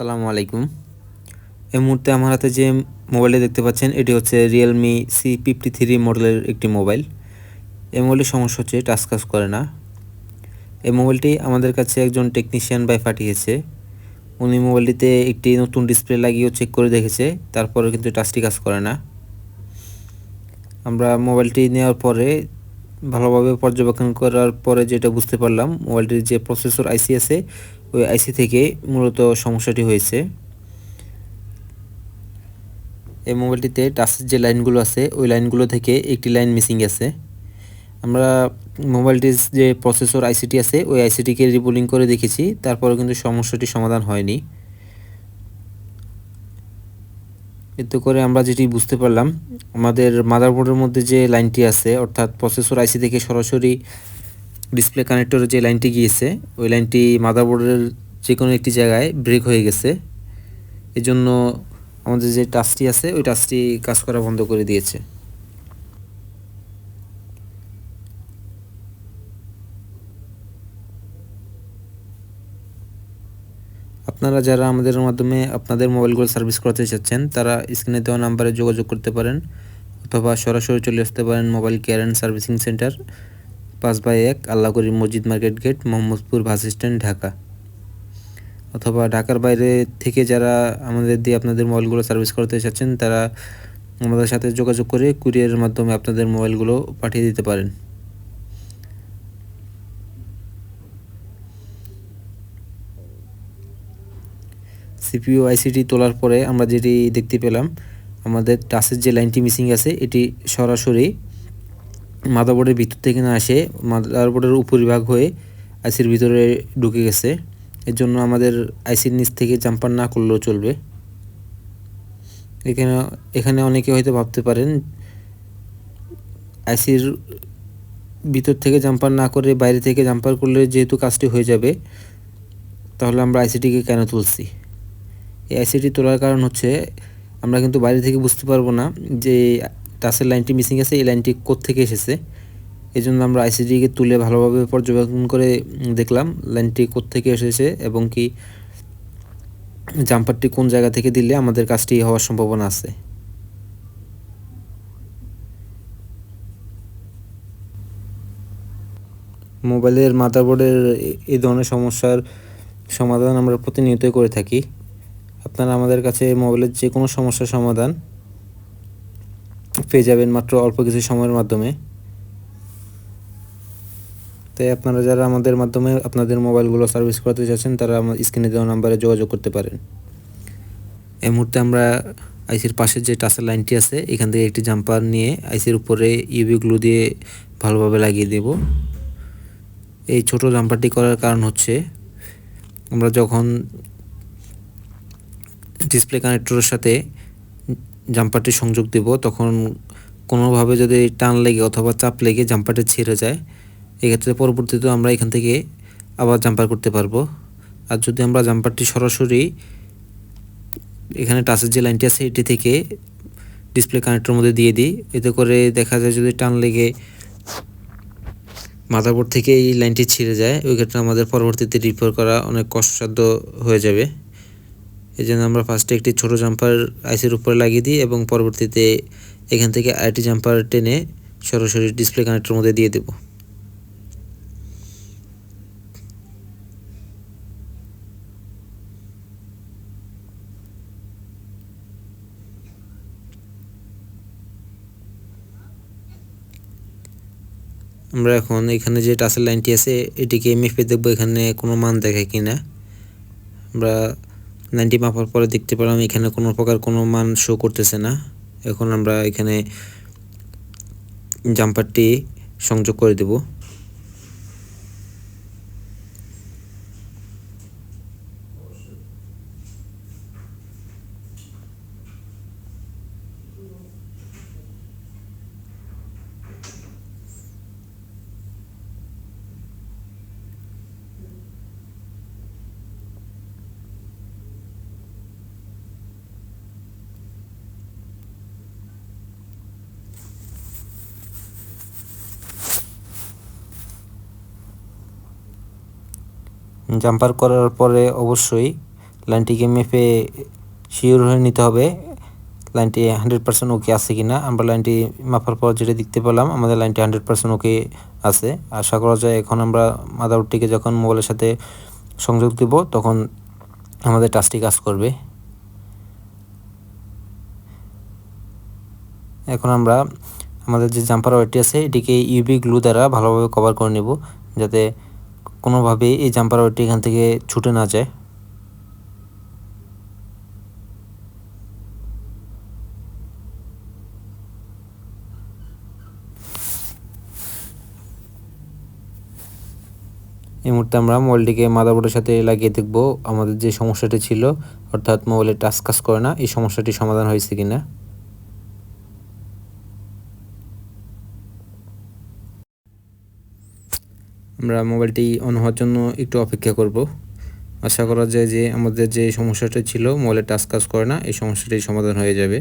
আসসালামু আলাইকুম। এই মুহূর্তে আমার হাতে যে মোবাইলটি দেখতে পাচ্ছেন, এটি হচ্ছে রিয়েলমি সি ফিফটি থ্রি মডেলের একটি মোবাইল। এই মোবাইলের সমস্যা হচ্ছে টাচ কাজ করে না। এই মোবাইলটি আমাদের কাছে একজন টেকনিশিয়ান বাই পাঠিয়েছে। উনি মোবাইলটিতে একটি নতুন ডিসপ্লে লাগিয়েও চেক করে দেখেছে তারপরে কিন্তু টাচটি কাজ করে না। আমরা মোবাইলটি নেওয়ার পরে ভালোভাবে পর্যবেক্ষণ করার পরে যেটা বুঝতে পারলাম মোবাইলটির যে প্রসেসর আইসি আছে, ওই আইসি থেকে মূলত সমস্যাটি হয়েছে। এই মোবাইলটিতে টাচের যে লাইনগুলো আছে, ওই লাইনগুলো থেকে একটি লাইন মিসিং আছে। আমরা মোবাইলটির যে প্রসেসর আইসিটি আছে, ওই আইসিটিকে রিবোলিং করে দেখেছি তারপরে কিন্তু সমস্যাটি সমাধান হয়নি। এতে করে আমরা যেটি বুঝতে পারলাম, আমাদের মাদারবোর্ডের মধ্যে যে লাইনটি আছে, অর্থাৎ প্রসেসর আইসি থেকে সরাসরি ডিসপ্লে কানেক্টরে যে লাইনটি গিয়েছে, ওই লাইনটি মাদারবোর্ডের যে কোনো একটি জায়গায় ব্রেক হয়ে গেছে। এজন্য আমাদের যে টাচটি আছে, ওই টাচটি কাজ করা বন্ধ করে দিয়েছে। আপনারা যারা আমাদের মাধ্যমে আপনাদের মোবাইলগুলো সার্ভিস করতে চাচ্ছেন, তারা স্ক্রিনে দেওয়া নাম্বারে যোগাযোগ করতে পারেন অথবা সরাসরি চলে আসতে পারেন mobile care and servicing centre, পাঁচ বাই এক আল্লাহগড়ি মসজিদ market gate, Mohammadpur bus stand, Dhaka. অথবা ঢাকার বাইরে থেকে যারা আমাদের দিয়ে আপনাদের মোবাইলগুলো সার্ভিস করতে চাচ্ছেন, তারা আমাদের সাথে যোগাযোগ করে কুরিয়ারের মাধ্যমে আপনাদের মোবাইলগুলো পাঠিয়ে দিতে পারেন। সিপিইউ আইসিটি তোলার পরে আমরা যেটি দেখতে পেলাম, আমাদের টাচের যে লাইনটি মিসিং আছে, এটি সরাসরি মাদারবোর্ডের ভিতর থেকে না আসে মাদারবোর্ডের উপরিভাগ হয়ে আইসির ভিতরে ঢুকে গেছে। এর জন্য আমাদের আইসির নিচ থেকে জাম্পার না করলেও চলবে। এখানে এখানে অনেকে হয়তো ভাবতে পারেন, আইসির ভিতর থেকে জাম্পার না করে বাইরে থেকে জাম্পার করলে যেহেতু কাজটি হয়ে যাবে, তাহলে আমরা আইসিটিকে কেন তুলছি? এই আইসিটি তোলার কারণ হচ্ছে, আমরা কিন্তু বাইরে থেকে বুঝতে পারব না যে টাচের লাইনটি মিসিং আছে, এই লাইনটি থেকে এসেছে। এই জন্য আমরা আইসিডিকে তুলে ভালোভাবে পর্যবেক্ষণ করে দেখলাম লাইনটি থেকে এসেছে এবং কি জাম্পারটি কোন জায়গা থেকে দিলে আমাদের কাজটি হওয়ার সম্ভাবনা আছে। মোবাইলের মাদারবোর্ডের এই ধরনের সমস্যার সমাধান আমরা প্রতিনিয়তই করে থাকি। আপনারা আমাদের কাছে মোবাইলের যে কোনো সমস্যার সমাধান পেয়ে যাবেন মাত্র অল্প কিছু সময়ের মাধ্যমে। তাই আপনারা যারা আমাদের মাধ্যমে আপনাদের মোবাইলগুলো সার্ভিস করাতে চাচ্ছেন, তারা আমার স্ক্রিনে দেওয়া নাম্বারে যোগাযোগ করতে পারেন। এই মুহূর্তে আমরা আইসির পাশে যে টাচের লাইনটি আছে, এখান থেকে একটি জাম্পার নিয়ে আইসির উপরে ইউভি গ্লু দিয়ে ভালোভাবে লাগিয়ে দেব। এই ছোট জাম্পারটি করার কারণ হচ্ছে, আমরা যখন ডিসপ্লে কানেক্টরের সাথে জাম্পারটি সংযোগ দেব, তখন কোনোভাবে যদি টান লেগে অথবা চাপ লেগে জাম্পারটি ছেড়ে যায়, এক্ষেত্রে পরবর্তীতে আমরা এখান থেকে আবার জাম্পার করতে পারব। আর যদি আমরা জাম্পারটি সরাসরি এখানে টাচের যে লাইনটি আছে, এটি থেকে ডিসপ্লে কানেক্টর মধ্যে দিয়ে দিই, এতে করে দেখা যায় যদি টান লেগে মাদারবোর্ড থেকে এই লাইনটি ছিঁড়ে যায়, ওই ক্ষেত্রে আমাদের পরবর্তীতে রিপেয়ার করা অনেক কষ্টসাধ্য হয়ে যাবে। এই জন্য আমরা ফার্স্টে একটি ছোট জাম্পার আইসির উপরে লাগিয়ে দিই এবং পরবর্তীতে এখান থেকে আরেকটি জাম্পার টেনে সরাসরি ডিসপ্লে কানেক্টর মধ্যে দিয়ে দেবো। আমরা এখন এখানে যে টাচের লাইনটি আছে, এটিকে মেপে দেখব, এখানে কোনো মান দেখায় কিনা। আমরা লাইনটি মাপার পরে দেখতে পেলাম এখানে কোনো প্রকার কোনো মান শো করতেছে না। এখন আমরা এখানে জাম্পারটি সংযোগ করে দেবো। জাম্পার করার পরে অবশ্যই লাইনটিকে মেপে শিওর হয়ে নিতে হবে। লাইনটি হান্ড্রেড পার্সেন্ট ওকে আছে কি না আমরা লাইনটি মাপার পর যেটা দেখতে পেলাম, আমাদের লাইনটি হান্ড্রেড পার্সেন্ট ওকে আছে। আশা করা যায় এখন আমরা মাদারবোর্ডটিকে যখন মোবাইলের সাথে সংযোগ দেব, তখন আমাদের টাচটি কাজ করবে। এখন আমরা আমাদের যে জাম্পার ওয়ারটি আছে, এটিকে ইউবি গ্লু দ্বারা ভালোভাবে কভার করে নেব, যাতে কোনোভাবেই এই জাম্পার ওয়ারটি এখান থেকে ছুটে না যায়। এই মুহূর্তে আমরা মোবাইলটিকে মাদারবোর্ডের সাথে লাগিয়ে দেখব আমাদের যে সমস্যাটি ছিল, অর্থাৎ মোবাইলে টাচ কাজ করে না, এই সমস্যাটি সমাধান হয়েছে কিনা। আমরা মোবাইলটি অন হওয়ার জন্য একটু অপেক্ষা করব। আশা করা যায় যে আমাদের যে সমস্যাটা ছিল, মোবাইলে টাচ কাজ করে না, এই সমস্যাটি সমাধান হয়ে যাবে।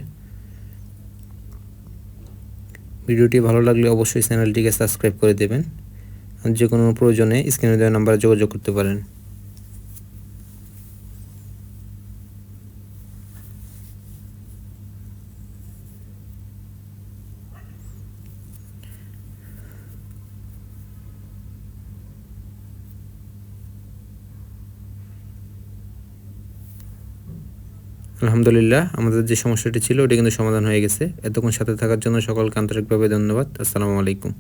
ভিডিওটি ভালো লাগলে অবশ্যই চ্যানেলটিকে সাবস্ক্রাইব করে দেবেন। যে কোনো প্রয়োজনে স্ক্রিনে দেওয়া নাম্বারে যোগাযোগ করতে পারেন। আলহামদুলিল্লাহ, আমাদের যে সমস্যাটি ছিল, ওটি কিন্তু সমাধান হয়ে গেছে। এতক্ষণ সাথে থাকার জন্য সকলকে আন্তরিকভাবে ধন্যবাদ। আসসালামু আলাইকুম।